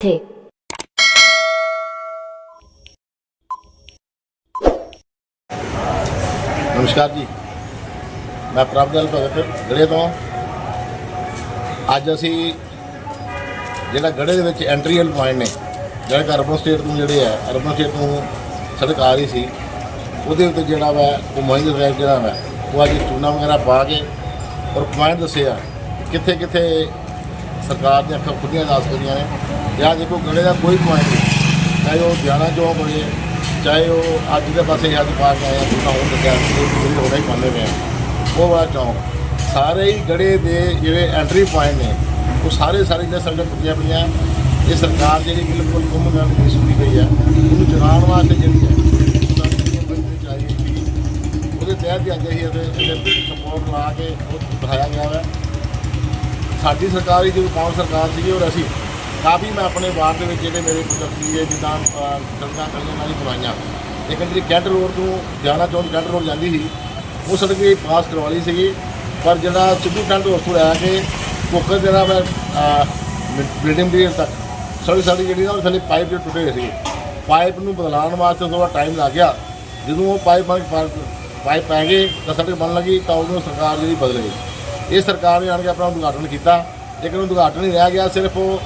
ਥੇ ਨਮਸਕਾਰ ਜੀ। ਮੈਂ ਪ੍ਰਭਜਲ ਭਗਤ ਗੜੇ ਤੋਂ ਅੱਜ ਅਸੀਂ ਜਿਹੜਾ ਗੜੇ ਦੇ ਵਿੱਚ ਐਂਟਰੀ ਵਾਲ ਪੁਆਇੰਟ ਨੇ, ਜਿਹੜਾ ਕਿ ਅਰਬਨ ਸਟੇਟ ਨੂੰ ਜਿਹੜੇ ਆ ਅਰਬਨ ਸਟੇਟ ਨੂੰ ਸੜਕ ਆ ਰਹੀ ਸੀ, ਉਹਦੇ ਉੱਤੇ ਜਿਹੜਾ ਵਾ ਉਹ ਮਹਿੰਦਰ ਰੈਕ ਜਿਹੜਾ ਵਾ, ਉਹ ਅੱਜ ਚੂਨਾ ਵਗੈਰਾ ਪਾ ਕੇ ਔਰ ਪੁਆਇੰਟ ਦੱਸਿਆ ਕਿੱਥੇ ਕਿੱਥੇ ਸਰਕਾਰ ਦੀਆਂ ਅੱਖਾਂ ਖੁੱਲੀਆਂ ਜਾ ਸਕਦੀਆਂ ਨੇ। ਜਾਂ ਦੇਖੋ ਗੜੇ ਦਾ ਕੋਈ ਪੁਆਇੰਟ ਨਹੀਂ, ਚਾਹੇ ਉਹ ਦਿਆਣਾ ਚੌਂਕ ਹੋਵੇ, ਚਾਹੇ ਉਹ ਅੱਜ ਦੇ ਪਾਸੇ ਅੱਜ ਪਾ ਕੇ ਆਇਆ ਚੂਨਾ ਹੋਣ ਲੱਗਿਆ, ਉਹ ਹੋਣਾ ਹੀ ਪਾਉਂਦੇ ਪਏ ਉਹ ਵਾਲਾ ਚੌਂਕ, ਸਾਰੇ ਹੀ ਗੜੇ ਦੇ ਜਿਹੜੇ ਐਂਟਰੀ ਪੁਆਇੰਟ ਨੇ, ਉਹ ਸਾਰੇ ਸਾਰੇ ਜਿਹੜੇ ਸੜਕਾਂ ਟੁੱਟੀਆਂ ਪਈਆਂ, ਇਹ ਸਰਕਾਰ ਜਿਹੜੀ ਬਿਲਕੁਲ ਗੁੰਮ ਕਰਨ ਦੀ ਸੁਣੀ ਗਈ ਹੈ ਉਹਨੂੰ ਚਲਾਉਣ ਵਾਸਤੇ ਜਿਹੜੀ ਹੈ ਉਹਦੇ ਤਹਿਤ ਹੀ ਅੱਜ ਅਸੀਂ ਇਹਦੇ ਸਪੋਰਟ ਲਾ ਕੇ ਉਹ ਦਿਖਾਇਆ ਗਿਆ ਹੈ ਸਾਡੀ ਸਰਕਾਰ ਹੀ ਜਦੋਂ ਕਾਂਗਰਸ ਸਰਕਾਰ ਸੀਗੀ ਔਰ ਅਸੀਂ ਕਾਫੀ ਮੈਂ ਆਪਣੇ ਵਾਰਡ ਦੇ ਵਿੱਚ ਜਿਹੜੇ ਮੇਰੇ ਪੁੱਤਰ ਹੈ ਜਿੱਦਾਂ ਅਹ, ਸੜਕਾਂ ਕਲੀਆਂ ਨਾਲ ਹੀ ਬਣਾਈਆਂ। ਲੇਕਿਨ ਜਿਹੜੀ ਕੈਂਟ ਰੋਡ ਤੋਂ ਜਾਣਾ ਚੌਂਕ ਕੈਂਟ ਰੋਡ ਜਾਂਦੀ ਸੀ ਉਹ ਸੜਕ ਵੀ ਪਾਸ ਕਰਵਾ ਲਈ ਸੀਗੀ। ਪਰ ਜਿਹੜਾ ਸਿੱਧੂ ਟੰਡ ਉਸ ਤੋਂ ਲੈ ਕੇ ਕੋਕਰ ਜਿਹੜਾ ਮੈਂ ਬਿਲਡਿੰਗ ਦੀ ਤੱਕ ਸਾਡੀ ਸਾਡੀ ਜਿਹੜੀ ਨਾ ਉਹ ਥੱਲੇ ਪਾਈਪ ਜਿਹੜੇ ਟੁੱਟੇ ਹੋਏ ਸੀ ਪਾਈਪ ਨੂੰ ਬਦਲਾਉਣ ਵਾਸਤੇ ਥੋੜਾ ਟਾਈਮ ਲੱਗ ਗਿਆ। ਜਦੋਂ ਉਹ ਪਾਈਪ ਪਾਈਪ ਪੈ ਗਏ ਤਾਂ ਸੜਕ ਬਣ ਲੱਗੀ ਤਾਂ ਉਹਨੂੰ ਸਰਕਾਰ ਜਿਹੜੀ ਬਦਲ ਗਈ। ਇਹ ਸਰਕਾਰ ਨੇ ਆਣ ਕੇ ਆਪਣਾ ਉਦਘਾਟਨ ਕੀਤਾ। ਲੇਕਿਨ ਉਦਘਾਟਨ ਹੀ ਰਹਿ ਗਿਆ, ਸਿਰਫ ਉਹ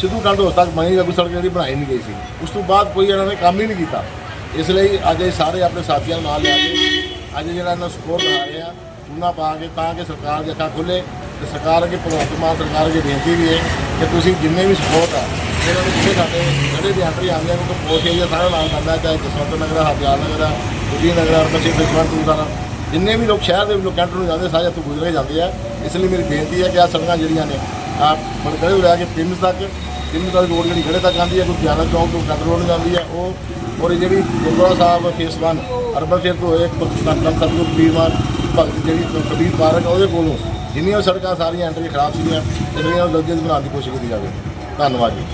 ਸਿੱਧੂ ਟੰਡ ਉਸ ਤੱਕ ਬਣੀ ਲੱਗੂ ਸੜਕ ਜਿਹੜੀ ਬਣਾਈ ਨਹੀਂ ਗਈ ਸੀ। ਉਸ ਤੋਂ ਬਾਅਦ ਕੋਈ ਇਹਨਾਂ ਨੇ ਕੰਮ ਹੀ ਨਹੀਂ ਕੀਤਾ। ਇਸ ਲਈ ਅੱਜ ਇਹ ਸਾਰੇ ਆਪਣੇ ਸਾਥੀਆਂ ਨੂੰ ਨਾਲ ਲਿਆ ਕੇ, ਅੱਜ ਜਿਹੜਾ ਇਹਨਾਂ ਸਪੋਰਟ ਆ ਰਹੇ ਆ ਚੂਨਾ ਪਾ ਕੇ, ਤਾਂ ਕਿ ਸਰਕਾਰ ਦੇ ਅੱਖਾਂ ਖੁੱਲੇ ਤੇ ਸਰਕਾਰ ਅੱਗੇ ਭਗਵੰਤ ਮਾਨ, ਸਰਕਾਰ ਅੱਗੇ ਬੇਨਤੀ ਵੀ ਹੈ ਕਿ ਤੁਸੀਂ ਜਿੰਨੇ ਵੀ ਸਪੋਰਟ ਆ, ਇਹਨਾਂ ਨੂੰ ਜਿਹੜੇ ਸਾਡੇ ਜਿਹੜੇ ਦੀ ਐਂਟਰੀ ਆਉਂਦੀ ਹੈ ਉਹ ਪੋਸਟ ਏਰੀਆ ਸਾਰਾ ਨਾਲ ਕਰਦਾ ਚਾਹੇ ਜਸਵੰਤ ਨਗਰ ਹਰਦਿਆਲ ਨਗਰ ਉਦੀ ਨਗਰ ਅਰਬਨ ਬਿਸ਼ਵੰਤ ਤੂੰ ਸਾਰਾ ਜਿੰਨੇ ਵੀ ਲੋਕ ਸ਼ਹਿਰ ਦੇ ਲੋਕ ਕੈਂਟਰ ਨੂੰ ਜਾਂਦੇ ਸਾਰੇ ਇੱਥੋਂ ਗੁਜ਼ਰ ਕੇ ਜਾਂਦੇ ਆ। ਇਸ ਲਈ ਮੇਰੀ ਬੇਨਤੀ ਹੈ ਕਿ ਆ ਸੜਕਾਂ ਜਿਹੜੀਆਂ ਨੇ ਆ ਬੜਕੜੇ ਤੋਂ ਲੈ ਕੇ ਪਿੰਡ ਤੱਕ ਪਿੰਡ ਤੱਕ ਰੋਡ ਜਿਹੜੀ ਖੜੇ ਤੱਕ ਜਾਂਦੀ ਹੈ ਕੋਈ ਗਿਆਨਾ ਚੌਂਕ ਤੋਂ ਕੈਂਟਰ ਰੋਡ ਨੂੰ ਜਾਂਦੀ ਹੈ ਉਹ ਔਰ ਇਹ ਜਿਹੜੀ ਗੁਰਦੁਆਰਾ ਸਾਹਿਬ ਫੇਸ 1 ਅਰਬਨ ਫੇਰ ਤੋਂ ਇੱਕ ਤਨ ਸਤਗੁਰ ਪੀਰਵਾਰ ਭਗਤ ਜਿਹੜੀ ਕਬੀਰ ਪਾਰਕ ਆ, ਉਹਦੇ ਕੋਲੋਂ ਜਿੰਨੀਆਂ ਸੜਕਾਂ ਸਾਰੀਆਂ ਐਂਟਰੀ ਖਰਾਬ ਸੀਗੀਆਂ ਇਸ ਲਈ ਉਹ ਜਲਦੀ ਬਣਾਉਣ ਦੀ ਕੋਸ਼ਿਸ਼ ਕੀਤੀ ਜਾਵੇ। ਧੰਨਵਾਦ ਜੀ।